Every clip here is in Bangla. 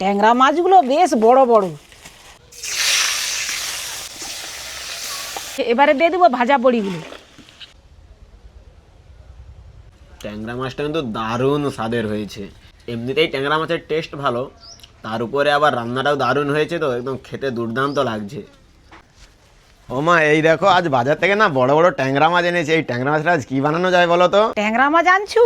ট্যাংরা মাছগুলো বেশ বড় বড়। এবারে দিয়ে দেবো ভাজা বড়িগুলো। ট্যাংরা মাছটা কিন্তু দারুণ স্বাদের হয়েছে। এমনিতেই ট্যাংরা মাছের টেস্ট ভালো, তার উপরে আবার রান্নাটাও দারুণ হয়েছে তো, একদম খেতে দুর্দান্ত লাগছে। ও মা এই দেখো, আজ বাজার থেকে না বড় বড় ট্যাংরা মাছ এনেছি। এই ট্যাংরা মাছটা আজ কি বানানো যায় বলো তো? ট্যাংরা মাছ আনছু?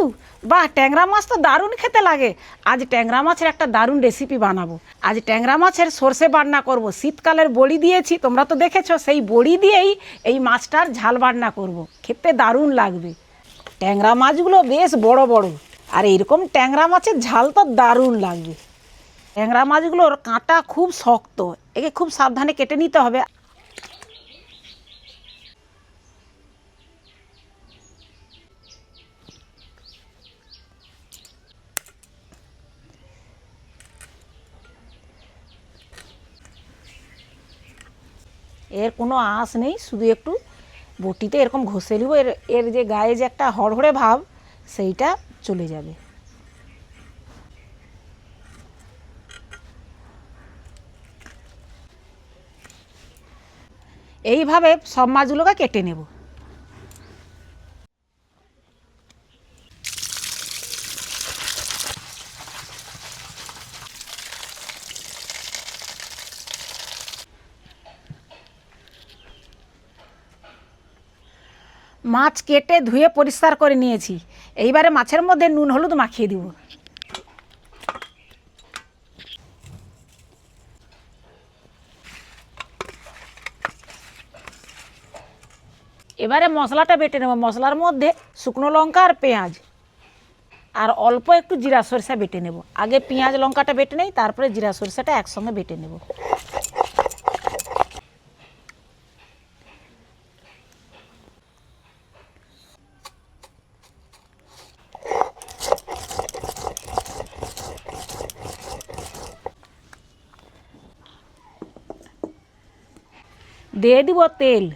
বাহ, ট্যাংরা মাছ তো দারুণ খেতে লাগে। আজ ট্যাংরা মাছের একটা দারুণ রেসিপি বানাবো। আজ ট্যাংরা মাছের সর্ষে বাটনা করব। শীতকালের বড়ি দিয়েছি, তোমরা তো দেখেছ, সেই বড়ি দিয়েই এই মাছটার ঝাল বাটনা করব। খেতে দারুণ লাগবে। ট্যাংরা মাছগুলো বেশ বড় বড়। আর এরকম ট্যাংরা মাছের ঝাল তো দারুণ লাগবে। ট্যাংরা মাছগুলোর কাঁটা খুব শক্ত। একে খুব সাবধানে কেটে নিতে হবে। এর কোনো আঁশ নেই, শুধু একটু বটিতে এরকম ঘষে নিব, এর এর যে গায়ে যে একটা হড়হড়ে ভাব, সেইটা চলে যাবে। এইভাবে সব মাছগুলোকে কেটে নেব। মাছ কেটে ধুয়ে পরিষ্কার করে নিয়েছি। এইবারে মাছের মধ্যে নুন, হলুদ মাখিয়ে দিব। এবারে মশলাটা বেটে নেব। মশলার মধ্যে শুকনো লঙ্কা আর পেঁয়াজ। আর অল্প একটু জিরা সরিষা বেটে নেব। আগে পেঁয়াজ, লঙ্কাটা বেটে নেই, তারপরে জিরা সরিষাটা একসঙ্গে বেটে নেব। দিয়ে দিব তেল।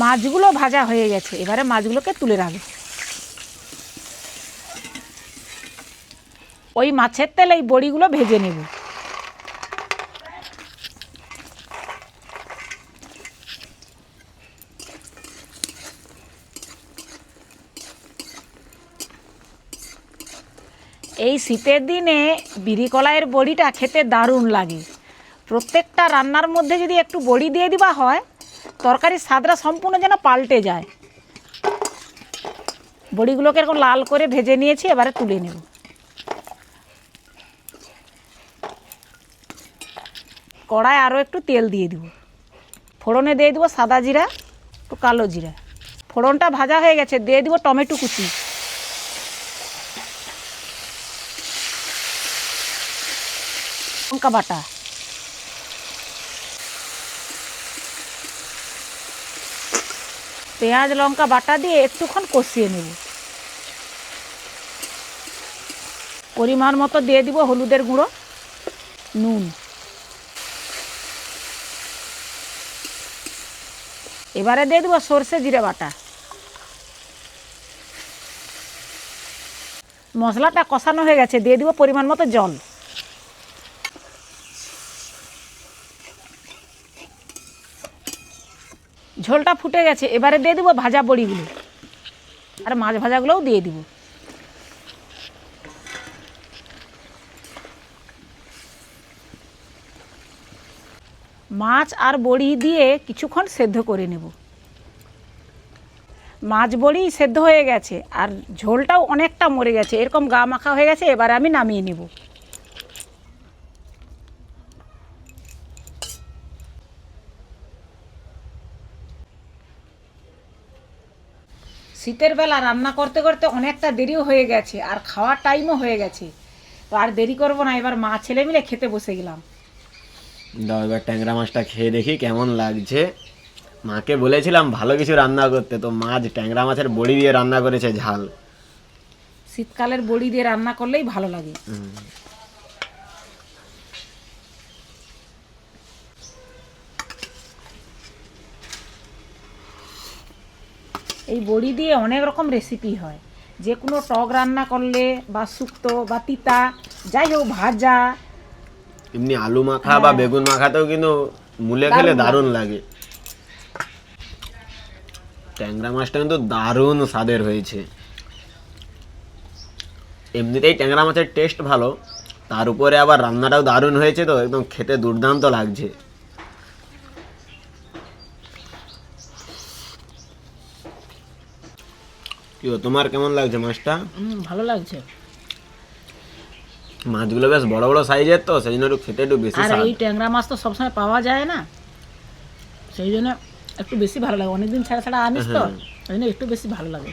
মাছগুলো ভাজা হয়ে গেছে। এবারে মাছগুলোকে তুলে রাখব। ওই মাছের তেলে এই বড়িগুলো ভেজে নেব। এই শীতের দিনে বিড়ি কলাইয়ের বড়িটা খেতে দারুণ লাগে। প্রত্যেকটা রান্নার মধ্যে যদি একটু বড়ি দিয়ে দেওয়া হয়, তরকারির স্বাদটা সম্পূর্ণ যেন পাল্টে যায়। বড়িগুলোকে এরকম লাল করে ভেজে নিয়েছি, এবারে তুলে নেব। কড়ায় আরও একটু তেল দিয়ে দিব। ফোড়নে দিয়ে দিব সাদা জিরা, একটু কালো জিরা। ফোড়নটা ভাজা হয়ে গেছে, দিয়ে দিব টমেটো কুচি। লঙ্কা বাটা। পেঁয়াজ, লঙ্কা বাটা দিয়ে একটুক্ষণ কষিয়ে নেব। পরিমাণ মতো দিয়ে দিব হলুদের গুঁড়ো, নুন। এবারে দিয়ে দেবো সর্ষে জিরে বাটা। মশলাটা কষানো হয়ে গেছে, দিয়ে দিব পরিমাণ মতো জল। ঝোলটা ফুটে গেছে, এবারে দিয়ে দেবো ভাজা বড়িগুলো। আর মাছ ভাজাগুলোও দিয়ে দিব। মাছ আর বড়ি দিয়ে কিছুক্ষণ সেদ্ধ করে নেব। মাছ বড়ি সেদ্ধ হয়ে গেছে, আর ঝোলটাও অনেকটা মরে গেছে, এরকম গা মাখা হয়ে গেছে, এবারে আমি নামিয়ে নেব। শীতের বেলা রান্না করতে করতে অনেকটা দেরিও হয়ে গেছে আর খাওয়ার টাইমও হয়ে গেছে। তো আর দেরি করব না এবার মা ছেলে মিলে খেতে বসে গেলাম। দাও এবার ট্যাংরা মাছটা খেয়ে দেখি কেমন লাগছে। মাকে বলেছিলাম ভালো কিছু রান্না করতে তো মাছ ট্যাংরা মাছের বড়ি দিয়ে রান্না করেছে ঝাল। শীতকালের বড়ি দিয়ে রান্না করলেই ভালো লাগে। এই বড়ি দিয়ে অনেক রকম রেসিপি হয়। যে কোনো টক রান্না করলে বা শুক্তো বা তিতা যাই হোক ভাজা। এমনি আলু মাখা বা বেগুন মাখাতেও কিন্তু মুলে খেলে দারুণ লাগে। ট্যাংরা মাছটা কিন্তু দারুণ স্বাদের হয়েছে। এমনিতেই ট্যাংরা মাছের টেস্ট ভালো তার উপরে আবার রান্নাটাও দারুণ হয়েছে তো একদম খেতে দুর্দান্ত লাগছে। কি তোমার কেমন লাগছে মাছটা? ভালো লাগছে। মাছগুলো বেশ বড় বড় সাইজের তো সেই জন্য একটু খেতে একটু বেশি আর এই ট্যাংরা মাছ তো সবসময় পাওয়া যায় না। সেই জন্য একটু বেশি ভালো লাগে। অনেকদিন ছাড়া ছাড়া আনিস তো হ্যাঁ। ওই জন্য একটু বেশি ভালো লাগে।